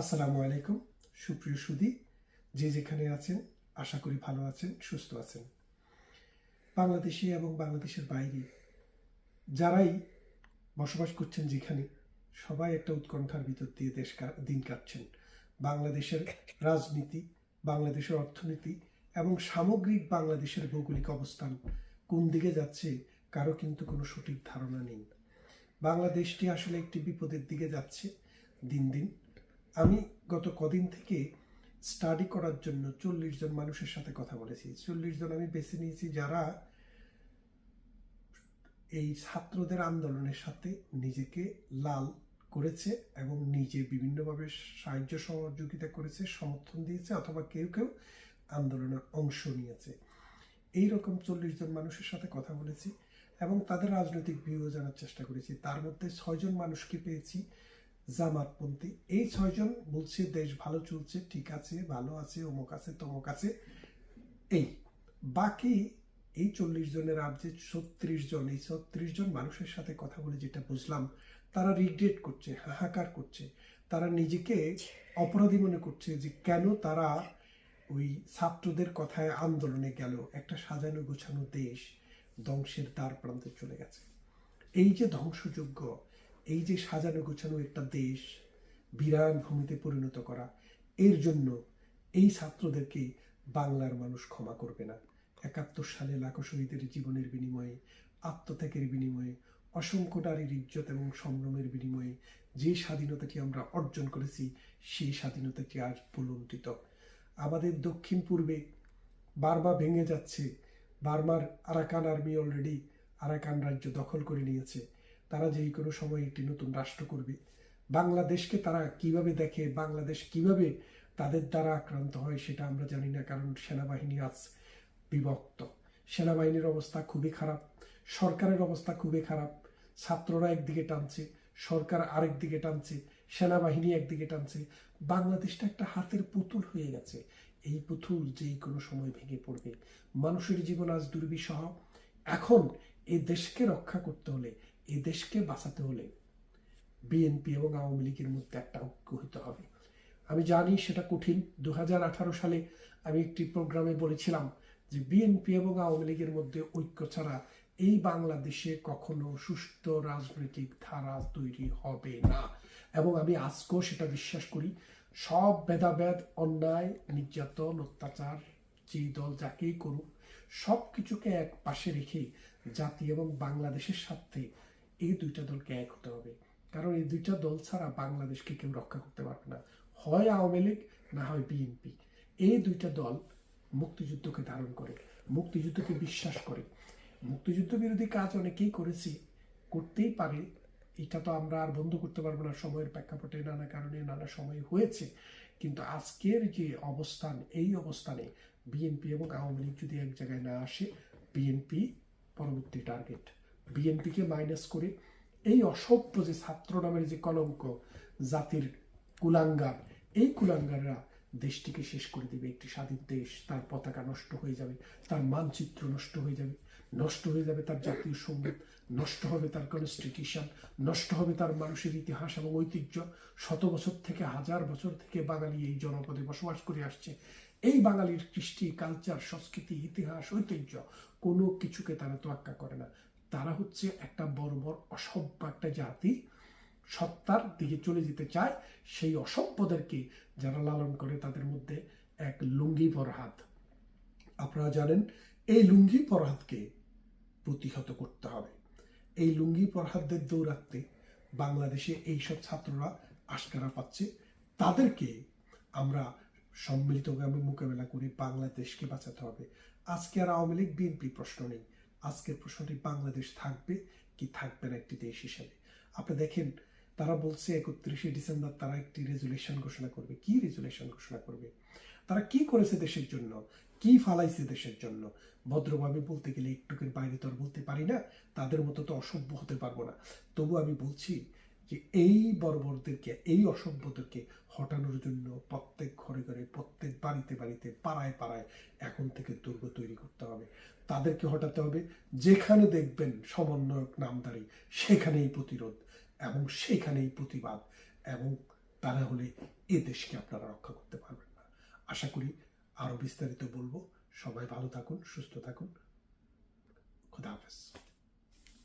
আসসালামু আলাইকুম, সুপ্রিয় সুদী। যে যেখানে আছেন, আশা করি ভালো আছেন, সুস্থ আছেন। বাংলাদেশে এবং বাংলাদেশের বাইরে যারাই বসবাস করছেন যেখানে, সবাই একটা উৎকণ্ঠার ভিতর দিয়ে দেশ দিন কাটছেন। বাংলাদেশের রাজনীতি, বাংলাদেশের অর্থনীতি এবং সামগ্রিক বাংলাদেশের ভৌগোলিক অবস্থান কোন দিকে যাচ্ছে, কারও কিন্তু কোনো সঠিক ধারণা নেই। বাংলাদেশটি আসলে একটি বিপদের দিকে যাচ্ছে দিন দিন। আমি গত কদিন থেকে স্টাডি করার জন্য চল্লিশ জন মানুষের সাথে কথা বলেছি। চল্লিশ জন আমি বেছে নিয়েছি যারা এই ছাত্রদের আন্দোলনের সাথে নিজেকে লাল করেছে এবং নিজে বিভিন্নভাবে সাহায্য সহযোগিতা করেছে, সমর্থন দিয়েছে অথবা কেউ কেউ আন্দোলনে অংশ নিয়েছে। এই রকম চল্লিশ জন মানুষের সাথে কথা বলেছি এবং তাদের রাজনৈতিক ভিউ জানার চেষ্টা করেছি। তার মধ্যে ছয়জন মানুষকে পেয়েছি। জামাতপন্থী। এই ছয়জন বলছে, দেশ ভালো চলছে, ঠিক আছে, ভালো আছে, অমুক আছে, তমুক আছে। এই, বাকি এই চল্লিশ জনের আর যে ছত্রিশ জন, এই ছত্রিশ জন মানুষের সাথে কথা বলে যেটা বুঝলাম, তারা রিগ্রেট করছে, হাহাকার করছে। তারা নিজেকে অপরাধী মনে করছে যে কেন তারা ওই ছাত্রদের কথায় আন্দোলনে গেল, একটা সাজানো গোছানো দেশ ধ্বংসের দ্বার প্রান্তে চলে গেছে। এই যে ধ্বংসযোগ্য এই যে সাজানো গোছানো একটা দেশ বিরান ভূমিতে পরিণত করা, এর জন্য এই ছাত্রদেরকে বাংলার মানুষ ক্ষমা করবে না। একাত্তর সালে লাখো শহীদের জীবনের বিনিময়ে, আত্মত্যাগের বিনিময়ে, অসংখ্য নারীর ইজ্জত এবং সম্ভ্রমের বিনিময়ে যে স্বাধীনতাটি আমরা অর্জন করেছি, সেই স্বাধীনতাটি আজ পুলন্টিত আমাদের দক্ষিণ পূর্বে বারবার ভেঙে যাচ্ছে। বার্মার আরাকান আর্মি অলরেডি আরাকান রাজ্য দখল করে নিয়েছে। তারা যেই কোনো সময় একটি নতুন রাষ্ট্র করবে, বাংলাদেশকে তারা কীভাবে দেখে, বাংলাদেশ কীভাবে তাদের দ্বারা আক্রান্ত হয় সেটা আমরা জানি না, কারণ সেনাবাহিনী আজ বিভক্ত। সেনাবাহিনীর অবস্থা খুবই খারাপ, সরকারের অবস্থা খুবই খারাপ, ছাত্ররা একদিকে টানছে, সরকার আরেক দিকে টানছে, সেনাবাহিনী একদিকে টানছে, বাংলাদেশটা একটা হাতের পুতুল হয়ে গেছে। এই পুতুল যেই কোনো সময় ভেঙে পড়বে। মানুষের জীবন আজ দুর্বিষহ। এখন এই দেশকে রক্ষা করতে হলে এই দেশকে বাঁচাতে হলে বিএনপি এবং আওয়ামী লীগের মধ্যে একটা ঐক্য হতে হবে। আমি জানি সেটা কঠিন। দুহাজার আঠারো সালে আমি একটি প্রোগ্রামে বলেছিলাম যে বিএনপি এবং আওয়ামী লীগের মধ্যে ঐক্য ছাড়া এই বাংলাদেশে কখনো সুস্থ রাজনৈতিক ধারা তৈরি হবে না। এবং আমি আজকেও সেটা বিশ্বাস করি, সব ভেদাভেদ, অন্যায়, নির্যাতন, অত্যাচার, যে দল যাকেই করুক সব কিছুকে এক পাশে রেখে জাতি এবং বাংলাদেশের স্বার্থে এই দুইটা দলকে এক হতে হবে। কারণ এই দুইটা দল ছাড়া বাংলাদেশকে কেউ রক্ষা করতে পারবে না। হয় আওয়ামী লীগ, না হয় বিএনপি। এই দুইটা দল মুক্তিযুদ্ধকে ধারণ করে, মুক্তিযুদ্ধকে বিশ্বাস করে। মুক্তিযুদ্ধ বিরোধী কাজ অনেকেই করেছি, করতেই পারে। এটা তো আমরা আর বন্ধ করতে পারব না, সময়ের প্রেক্ষাপটে নানা কারণে নানা সময় হয়েছে। কিন্তু আজকের যে অবস্থান, এই অবস্থানে বিএনপি এবং আওয়ামী লীগ যদি এক জায়গায় না আসে, বিএনপি পরবর্তী টার্গেট বিএনপিকে মাইনাস করে এই অসভ্য যে ছাত্র নামের যে কলঙ্ক জাতির কুলাঙ্গার, এই কুলাঙ্গাররা দেশটিকে শেষ করে দেবে। একটি স্বাধীন দেশ, তার পতাকা নষ্ট হয়ে যাবে, তার মানচিত্র নষ্ট হয়ে যাবে, নষ্ট হয়ে যাবে তার জাতীয় সংগীত নষ্ট হবে তার কনস্টিটিউশন নষ্ট হবে তার মানুষের ইতিহাস এবং ঐতিহ্য। শত বছর থেকে হাজার বছর থেকে বাঙালি এই জনপদে বসবাস করে আসছে। এই বাঙালির কৃষ্টি কালচার সংস্কৃতি, ইতিহাস, ঐতিহ্য কোনো কিছুকে তারা তোয়াক্কা করে না। তারা হচ্ছে একটা বড় বড় অসভ্য একটা জাতি, সত্তার দিকে চলে যেতে চায়। সেই অসভ্যদেরকে যারা লালন করে, তাদের মধ্যে এক লুঙ্গি পরহাত। আপনারা জানেন, এই লুঙ্গি পরহাতকে প্রতিহত করতে হবে। এই লুঙ্গি পরহাতদের দৌড়াতে বাংলাদেশে এইসব ছাত্ররা আশকারা পাচ্ছে। তাদেরকে আমরা সম্মিলিতভাবে মোকাবেলা করে বাংলাদেশকে বাঁচাতে হবে। আজকে আর আওয়ামী লীগ, বিএনপি প্রশ্ন নেই। আজকের প্রশ্নটি বাংলাদেশ থাকবে কি থাকবে না একটি দেশ হিসেবে? আপনি দেখেন, তারা বলছে একত্রিশে ডিসেম্বর তারা একটি রেজুলেশন ঘোষণা করবে। কি রেজুলেশন ঘোষণা করবে? তারা কি করেছে দেশের জন্য? কি ফালাইছে দেশের জন্য? ভদ্রভাবে বলতে গেলে একটুকের বাইরে তো আর বলতে পারি না, তাদের মতো তো অসভ্য হতে পারব না। তবু আমি বলছি যে এই বর্বরদেরকে, এই অসভ্যদেরকে হটানোর জন্য প্রত্যেক ঘরে ঘরে, প্রত্যেক বাড়িতে বাড়িতে পাড়ায় পাড়ায় এখন থেকে দুর্গ তৈরি করতে হবে, তাদেরকে হটাতে হবে। যেখানে দেখবেন সমন্বয়ক নামদারি, সেখানেই প্রতিরোধ এবং সেখানেই প্রতিবাদ এবং তা না হলে এ দেশকে আপনারা রক্ষা করতে পারবেন না। আশা করি আরও বিস্তারিত বলব। সবাই ভালো থাকুন, সুস্থ থাকুন। খুদা হাফেজ।